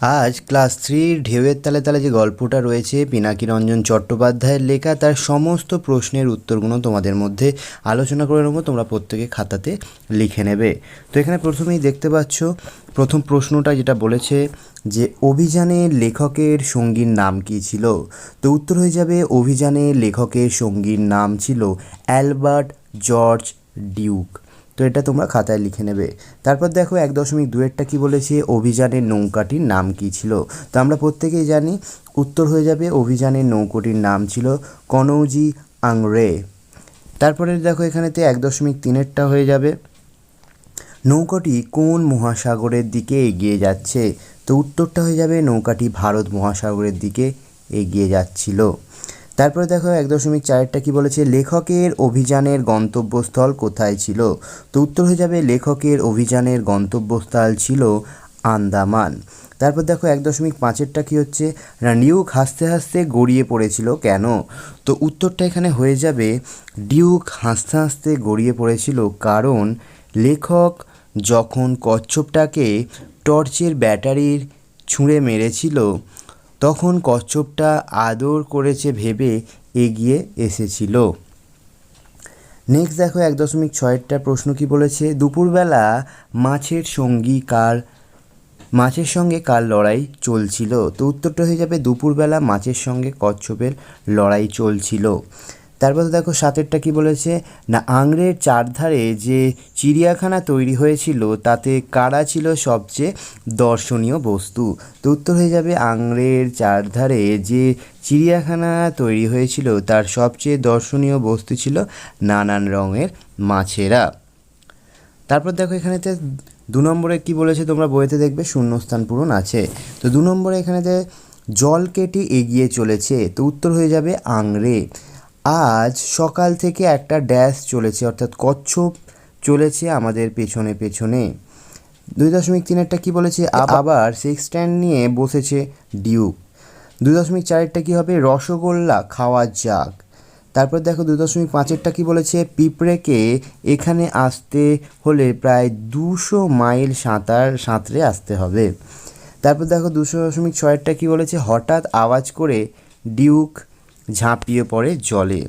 আজ ক্লাস থ্রির ঢেউয়ের তালে তালে যে গল্পটা রয়েছে, পিনাকি রঞ্জন চট্টোপাধ্যায়ের লেখা, তার সমস্ত প্রশ্নের উত্তরগুলো তোমাদের মধ্যে আলোচনা করে নেব। তোমরা প্রত্যেকে খাতাতে লিখে নেবে। তো এখানে প্রথমেই দেখতে পাচ্ছ, প্রথম প্রশ্নটা যেটা বলেছে যে অভিযানের লেখকের সঙ্গীর নাম কী ছিল? তো উত্তর হয়ে যাবে অভিযানের লেখকের সঙ্গীর নাম ছিল অ্যালবার্ট জর্জ ডিউক। তো এটা তোমরা খাতায় লিখে নেবে। তারপর দেখো এক দশমিক দুয়েরটা কী বলেছে, অভিযানের নৌকাটির নাম কী ছিল? তো আমরা প্রত্যেকেই জানি উত্তর হয়ে যাবে অভিযানের নৌকোটির নাম ছিল কনৌজি আংরে। তারপরে দেখো এখানেতে এক দশমিক তিনেরটা হয়ে যাবে। নৌকাটি কোন মহাসাগরের দিকে এগিয়ে যাচ্ছে? তো উত্তরটা হয়ে যাবে নৌকাটি ভারত মহাসাগরের দিকে এগিয়ে যাচ্ছিল। তারপরে দেখো এক দশমিক চারেরটা কী বলেছে, লেখকের অভিযানের গন্তব্যস্থল কোথায় ছিল? তো উত্তর হয়ে যাবে লেখকের অভিযানের গন্তব্যস্থল ছিল আন্দামান। তারপর দেখো এক দশমিক পাঁচেরটা কী হচ্ছে, ডিউক হাসতে হাসতে গড়িয়ে পড়েছিল কেন? তো উত্তরটা এখানে হয়ে যাবে, ডিউক হাসতে হাসতে গড়িয়ে পড়েছিল কারণ লেখক যখন কচ্ছপটাকে টর্চের ব্যাটারির ছুঁড়ে মেরেছিল তখন কচ্ছপটা আদর করেছে ভেবে এগিয়ে এসেছিল। নেক্সট দেখো এক দশমিক ছয়েরটা প্রশ্ন কি বলেছে? দুপুরবেলা মাছের সঙ্গী কার, মাছের সঙ্গে কার লড়াই চলছিল? তো উত্তরটা হয়ে যাবে দুপুরবেলা মাছের সঙ্গে কচ্ছপের লড়াই চলছিল। তারপর দেখো সাতেরটা কি বলেছে? না আংরের চারধারে যে চিড়িয়াখানা তৈরি হয়েছিল, তাতে কারা ছিল সবচেয়ে দর্শনীয় বস্তু? তো উত্তর হয়ে যাবে আংরের চারধারে যে চিড়িয়াখানা তৈরি হয়েছিল, তার সবচেয়ে দর্শনীয় বস্তু ছিল নানান রঙের মাছেরা। তারপর দেখো এখানেতে দু নম্বরে কি বলেছে তোমরা বইতে দেখবে, শূন্যস্থান পূরণ আছে। তো দু নম্বরে এখানেতে জল কেটে এগিয়ে চলেছে, তো উত্তর হয়ে যাবে আংরে আজ সকাল থেকে একটা ড্যাশ চলেছে অর্থাৎ কচ্ছপ চলেছে আমাদের পেছনে পেছনে। দুই দশমিক তিনেরটা কী বলেছে? আবার সিক্স স্ট্যান্ড নিয়ে বসেছে ডিউক দুই দশমিক চারেরটা কী হবে? রসগোল্লা খাওয়া যাক। তারপর দেখো দুই দশমিক পাঁচেরটা কী বলেছে? পিঁপড়েকে এখানে আসতে হলে প্রায় দুশো মাইল সাঁতার সাঁতরে আসতে হবে। তারপর দেখো দুশো দশমিক ছয়েরটা কী বলেছে? হঠাৎ আওয়াজ করে ডিউক ঝাঁপিয়ে পড়ে জলে।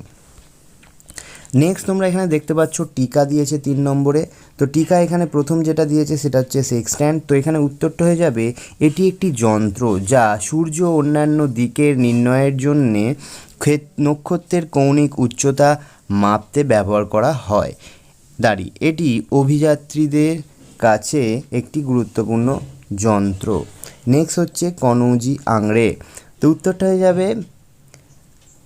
নেক্সট তোমরা এখানে দেখতে পাচ্ছ, টিকা দিয়েছে তিন নম্বরে। তো টিকা এখানে প্রথম যেটা দিয়েছে সেটা হচ্ছে সেক্সট্যান্ড তো এখানে উত্তরটা হয়ে যাবে, এটি একটি যন্ত্র যা সূর্য অন্যান্য দিকের নির্ণয়ের জন্যে ক্ষেত, নক্ষত্রের কৌণিক উচ্চতা মাপতে ব্যবহার করা হয়। দাঁড়ি, এটি অভিযাত্রীদের কাছে একটি গুরুত্বপূর্ণ যন্ত্র। নেক্সট হচ্ছে কনৌজি আংড়ে। তো উত্তরটা হয়ে যাবে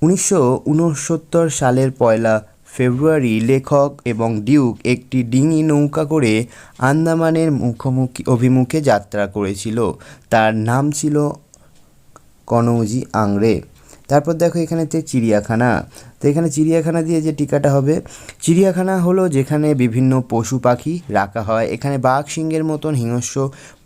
উনিশশো উনসত্তর সালের পয়লা ফেব্রুয়ারি লেখক এবং ডিউক একটি ডিঙি নৌকা করে আন্দামানের মুখোমুখি অভিমুখে যাত্রা করেছিল। তার নাম ছিল কনৌজি আংরে তারপর দেখো এখানেতে চিড়িয়াখানা। তো এখানে চিড়িয়াখানা দিয়ে যে টিকাটা হবে, চিড়িয়াখানা হলো যেখানে বিভিন্ন পশু পাখি রাখা হয়। এখানে বাঘ, সিংহের মতন হিংস্র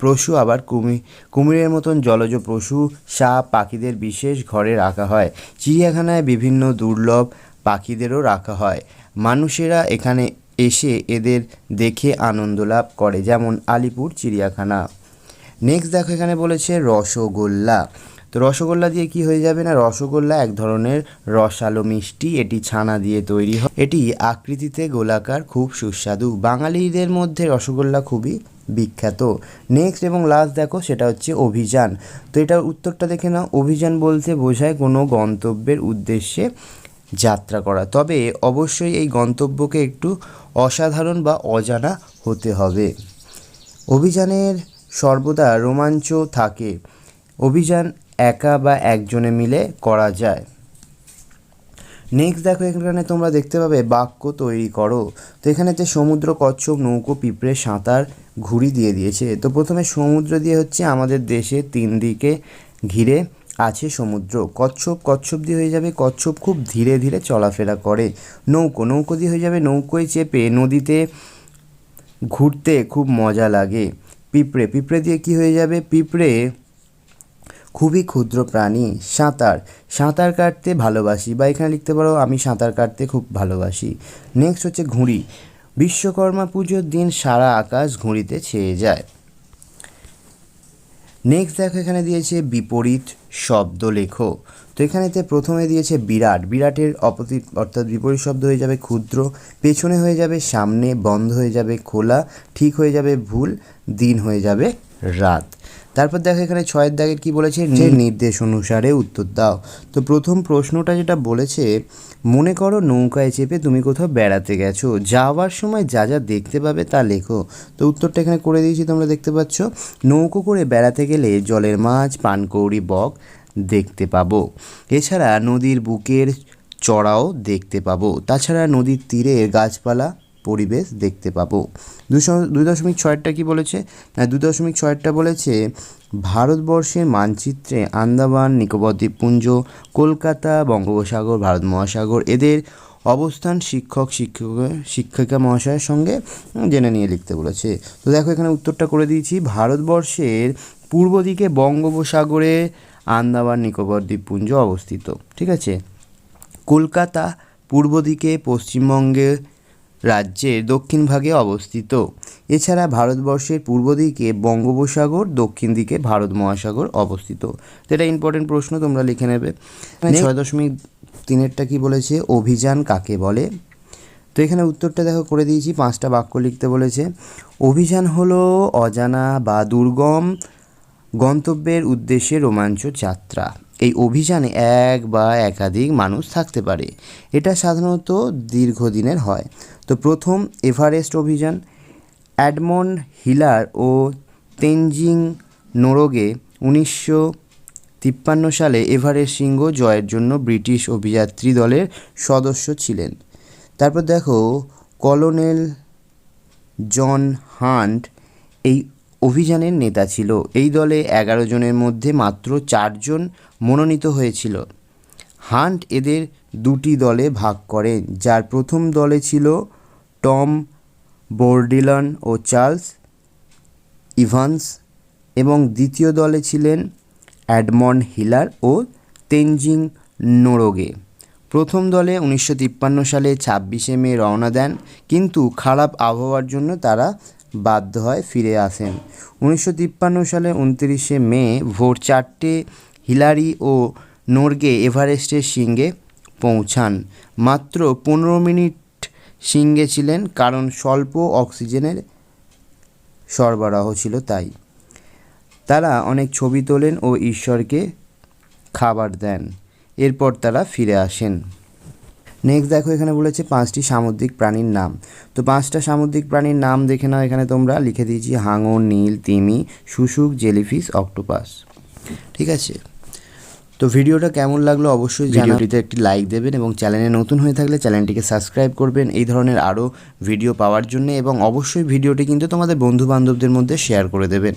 পশু, আবার কুমির কুমিরের মতন জলজ পশু, সাপ, পাখিদের বিশেষ ঘরে রাখা হয়। চিড়িয়াখানায় বিভিন্ন দুর্লভ পাখিদেরও রাখা হয়। মানুষেরা এখানে এসে এদের দেখে আনন্দ লাভ করে, যেমন আলিপুর চিড়িয়াখানা। নেক্সট দেখো এখানে বলেছে রসগোল্লা। তো রসগোল্লা দিয়ে কি হয়ে যাবে না? রসগোল্লা এক ধরনের রসালো মিষ্টি। এটি ছানা দিয়ে তৈরি হয়। এটি আকৃতিতে গোলাকার, খুব সুস্বাদু। বাঙালিদের মধ্যে রসগোল্লা খুবই বিখ্যাত। নেক্সট এবং লাস্ট দেখো, সেটা হচ্ছে অভিযান। তো এটার উত্তরটা দেখে নাও। অভিযান বলতে বোঝায় কোনো গন্তব্যের উদ্দেশ্যে যাত্রা করা। তবে অবশ্যই এই গন্তব্যকে একটু অসাধারণ বা অজানা হতে হবে। অভিযানের সর্বদা রোমাঞ্চ থাকে। অভিযান একা বা একজনে মিলে করা যায়। নেক্সট দেখো, এখানে তোমরা দেখতে পাবে বাক্য তৈরি করো। তো এখানেতে সমুদ্র, কচ্ছপ, নৌকো, পিঁপড়ে, সাঁতার ঘুড়ি দিয়ে দিয়েছে। তো প্রথমে সমুদ্র দিয়ে হচ্ছে আমাদের দেশে তিন দিকে ঘিরে আছে সমুদ্র। কচ্ছপ কচ্ছপ দিয়ে হয়ে যাবে, কচ্ছপ খুব ধীরে ধীরে চলাফেরা করে। নৌকো নৌকো দিয়ে হয়ে যাবে, নৌকোয় চেপে নদীতে ঘুরতে খুব মজা লাগে। পিঁপড়ে পিঁপড়ে দিয়ে কি হয়ে যাবে? পিঁপড়ে খুবই ক্ষুদ্র প্রাণী, সাঁতার। সাঁতার কাটতে ভালোবাসি বা এখানে লিখতে পারো, আমি সাঁতার কাটতে খুব ভালোবাসি। নেক্সট হচ্ছে ঘুড়ি। বিশ্বকর্মা পুজোর দিন সারা আকাশ ঘুড়িতে ছেয়ে যায়। নেক্সট দেখো, এখানে দিয়েছে বিপরীত শব্দ লেখো। তো এখানেতে প্রথমে দিয়েছে বিরাট। বিরাটের অপোজিট অর্থাৎ বিপরীত শব্দ হয়ে যাবে ক্ষুদ্র, পেছনে হয়ে যাবে সামনে, বন্ধ হয়ে যাবে খোলা, ঠিক হয়ে যাবে ভুল, দিন হয়ে যাবে রাত। তারপর দেখো এখানে ছয়ের দাগের কি বলেছে? যে নির্দেশ অনুসারে উত্তর দাও। তো প্রথম প্রশ্নটা যেটা বলেছে মনে করো নৌকায় চেপে তুমি কোথাও বেড়াতে গেছো যাওয়ার সময় যা যা দেখতে পাবে তা লেখো। তো উত্তরটা এখানে করে দিয়েছি তোমরা দেখতে পাচ্ছ। নৌকো করে বেড়াতে গেলে জলের মাছ পানকৌড়ি বক দেখতে পাবো। এছাড়া নদীর বুকের চড়াও দেখতে পাবো। তাছাড়া নদীর তীরে গাছপালা পরিবেশ দেখতে পাবো। দুশো, দুই দশমিক ছয়েরটা কী বলেছে? না, দুই দশমিক ছয়েরটা বলেছে, ভারতবর্ষের মানচিত্রে আন্দামান, নিকোবর দ্বীপপুঞ্জ, কলকাতা, বঙ্গোপসাগর, ভারত মহাসাগর, এদের অবস্থান শিক্ষক শিক্ষক, শিক্ষিকা মহাশয়ের সঙ্গে জেনে নিয়ে লিখতে বলেছে। তো দেখো, এখানে উত্তরটা করে দিয়েছি। ভারতবর্ষের পূর্ব দিকে বঙ্গোপসাগরে আন্দামান, নিকোবর দ্বীপপুঞ্জ অবস্থিত। ঠিক আছে? কলকাতা পূর্ব দিকে, পশ্চিমবঙ্গে রাজ্যের দক্ষিণ ভাগে অবস্থিত। এছাড়া ভারতবর্ষের পূর্ব দিকে বঙ্গোপসাগর দক্ষিণ দিকে ভারত মহাসাগর অবস্থিত। তো এটা ইম্পর্টেন্ট প্রশ্ন তোমরা লিখে নেবে। ছয় দশমিক তিনেরটা কি বলেছে? অভিযান কাকে বলে? তো এখানে উত্তরটা দেখো করে দিয়েছি পাঁচটা বাক্য লিখতে বলেছে। অভিযান হলো অজানা বা দুর্গম গন্তব্যের উদ্দেশ্যে রোমাঞ্চ যাত্রা এই অভিযানে এক বা একাধিক মানুষ থাকতে পারে। এটা সাধারণত দীর্ঘদিনের হয়। তো প্রথম এভারেস্ট অভিযান, অ্যাডমন্ড হিলার ও তেনজিং নোরোগে উনিশশো তিপ্পান্ন সালে এভারেস্ট শৃঙ্গ জয়ের জন্য ব্রিটিশ অভিযাত্রী দলের সদস্য ছিলেন। তারপর দেখো, কলোনেল জন হান্ট এই অভিযানের নেতা ছিল। এই দলে এগারো জনের মধ্যে মাত্র চারজন মনোনীত হয়েছিল। হান্ট এদের দুটি দলে ভাগ করেন যার প্রথম দলে ছিল টম বোর্ডিলন ও চার্লস ইভান্স এবং দ্বিতীয় দলে ছিলেন অ্যাডমন্ড হিলার ও তেনজিং নোরোগে। প্রথম দলে উনিশশো তিপ্পান্ন সালে ছাব্বিশে মে রওনা দেন, কিন্তু খারাপ আবহাওয়ার জন্য তারা বাধ্য হয় ফিরে আসেন। উনিশশো তিপ্পান্ন সালে উনত্রিশে মে ভোর চারটে হিলারি ও নোরগে এভারেস্টের শৃঙ্গে পৌঁছান। মাত্র পনেরো মিনিট শৃঙ্গে ছিলেন, কারণ স্বল্প অক্সিজেনের সরবরাহ ছিল তাই। তারা অনেক ছবি তোলেন ও ঈশ্বরকে খাবার দেন। এরপর তারা ফিরে আসেন। নেক্সট দেখো এখানে বলেছে পাঁচটি সামুদ্রিক প্রাণীর নাম। তো পাঁচটা সামুদ্রিক প্রাণীর নাম দেখে নাও এখানে তোমরা। লিখে দিয়েছি হাঙর, নীল, তিমি, শুশুক, জেলিফিশ, অক্টোপাস। ঠিক আছে? তো ভিডিওটা কেমন লাগল অবশ্যই ভিডিওটিতে একটি লাইক দেবেন এবং চ্যানেলে নতুন হয়ে থাকলে চ্যানেলটিকে সাবস্ক্রাইব করবেন। এই ধরনের আরও ভিডিও পাওয়ার জন্য এবং অবশ্যই ভিডিওটি কিন্তু তোমাদের বন্ধু বান্ধবদের মধ্যে শেয়ার করে দেবেন।